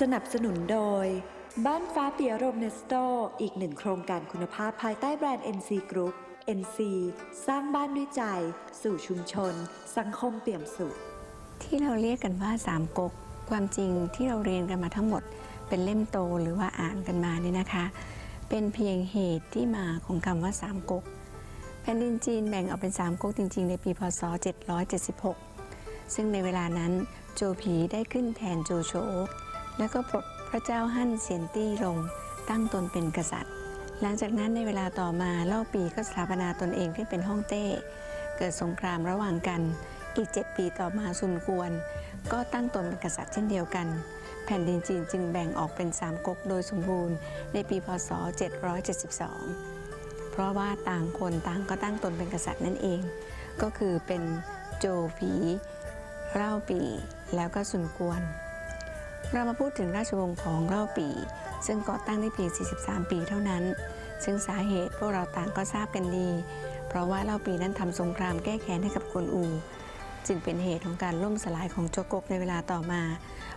สนับสนุนโดย บ้านฟ้าเปียโรมเนสโตอีกหนึ่งโครงการคุณภาพภายใต้แบรนด์ NC Group NC สร้างบ้านด้วยใจ สู่ชุมชน สังคมเปี่ยมสุข ที่เราเรียกกันว่าสามก๊กความจริงที่เราเรียนกันมาทั้งหมด เป็นเล่มโตหรือว่าอ่านกันมาเนี่ยนะคะ เป็นเพียงเหตุที่มาของคำว่าสามก๊กแผ่นดินจีนแบ่งออกเป็นสามก๊กจริง ๆ ในปีพศ 776 ซึ่งในเวลานั้นโจผีได้ขึ้นแทนโจโฉ แล้วก็ปลดพระเจ้าฮั่นเซียนตี้ลงตั้งตนเป็นกษัตริย์ หลังจากนั้นในเวลาต่อมาเล่าปีก็สถาปนาตนเองขึ้นเป็นฮ่องเต้ เกิดสงครามระหว่างกัน อีก 7 ปีต่อมาซุนกวน ก็ตั้งตนเป็นกษัตริย์เช่นเดียวกัน แผ่นดินจีนจึงแบ่งออกเป็นสามก๊กโดยสมบูรณ์ในปีพศ 772 เพราะว่าต่างคนต่างก็ตั้งตนเป็นกษัตริย์นั่นเอง ก็คือเป็นโจผีเล่าปีแล้วก็ซุนกวน เรามาพูดถึงราชวงศ์ของเล่าปี ซึ่งก่อตั้งได้เพียง 43 ปีเท่านั้น ซึ่งสาเหตุพวกเราต่างก็ทราบกันดี เพราะว่าเล่าปีนั้นทำสงครามแก้แค้นให้กับกวนอู จึงเป็นเหตุของการล่มสลายของโจวกกในเวลาต่อมา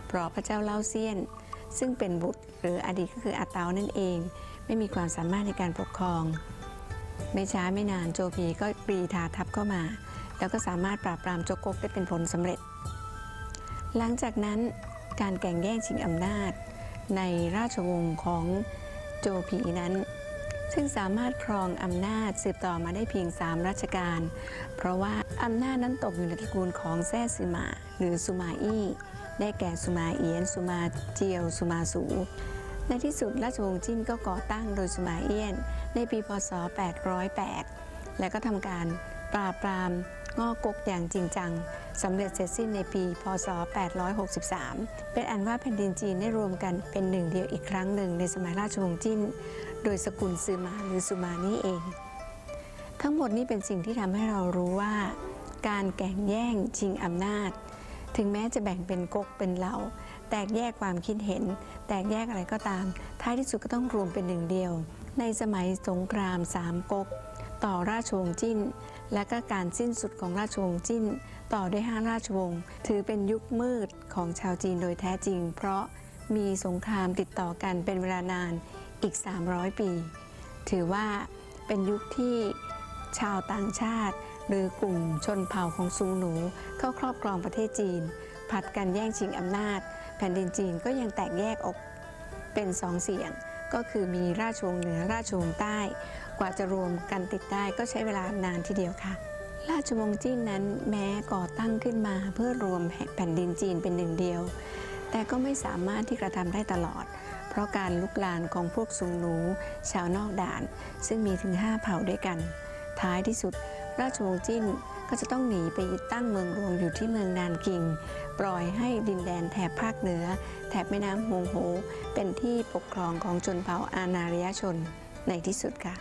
เพราะพระเจ้าเล่าเซียน ซึ่งเป็นบุตรหรืออดีตก็คืออาเตานั่นเอง ไม่มีความสามารถในการปกครอง ไม่ช้าไม่นานโจพีก็ปรีทาทัพเข้ามา แล้วก็สามารถปราบปรามโจวกกได้เป็นผลสำเร็จ หลังจากนั้น การแข่งแย่งชิงอำนาจ ในราชวงศ์ของโจผีนั้น ซึ่งสามารถครองอำนาจสืบต่อมาได้เพียง3รัชกาลเพราะว่าอำนาจนั้นตกอยู่ในตระกูลของแซ่ซือหมา หรือสุมาอี้ได้แก่สุมาเอียน สุมาเจียว สุมาสู ในที่สุดราชวงศ์จิ้นก็ก่อตั้งโดยสุมาเอียน ในปีพศ 808 และก็ทำการปราบปราม งอกกอย่างจริงจังสำเร็จเสร็จสิ้นในปี พศ 863 เป็นอันว่าแผ่นดินจีนได้รวมกันเป็นหนึ่งเดียวอีกครั้งหนึ่งในสมัยราชวงศ์จิ้น โดยสกุลซือมาหรือสุมานี่เอง ทั้งหมดนี้เป็นสิ่งที่ทำให้เรารู้ว่า การแข่งแย่งชิงอำนาจ ถึงแม้จะแบ่งเป็นกกเป็นเหล่า แตกแยกความคิดเห็น แตกแยกอะไรก็ตาม ท้ายที่สุดก็ต้องรวมเป็นหนึ่งเดียว ในสมัยสงครามสามก๊ก ต่อราชวงศ์จิ้น และก็การสิ้นสุดของราชวงศ์จิ้น ต่อด้วยห้าราชวงศ์ถือเป็นยุคมืดของชาวจีนโดยแท้จริง เพราะมีสงครามติดต่อกันเป็นเวลานานอีก 300 ปี ถือว่าเป็นยุคที่ชาวต่างชาติ หรือกลุ่มชนเผ่าของซุงหนู เข้าครอบครองประเทศจีน ผัดกันแย่งชิงอำนาจ แผ่นดินจีนก็ยังแตกแยกออกเป็นสองเสียง ก็คือมีราชวงศ์เหนือราชวงศ์ใต้ กว่าจะรวมกันติดได้ก็ใช้เวลานานทีเดียวค่ะ ราชวงศ์จีนนั้นแม้ก่อตั้งขึ้นมาเพื่อรวมแผ่นดินจีนเป็นหนึ่งเดียว แต่ก็ไม่สามารถที่กระทำได้ตลอด เพราะการลุกลานของพวกซุงหนู ชาวนอกด่าน ซึ่งมีถึง 5 เผ่าด้วยกัน ท้ายที่สุด ราชวงศ์จิ้นก็จะต้องหนีไปตั้งเมืองรวงอยู่ที่เมืองนานกิง ปล่อยให้ดินแดนแถบภาคเหนือ แถบแม่น้ำฮงโห เป็นที่ปกครองของชนเผ่าอาณาริยชนในที่สุดค่ะ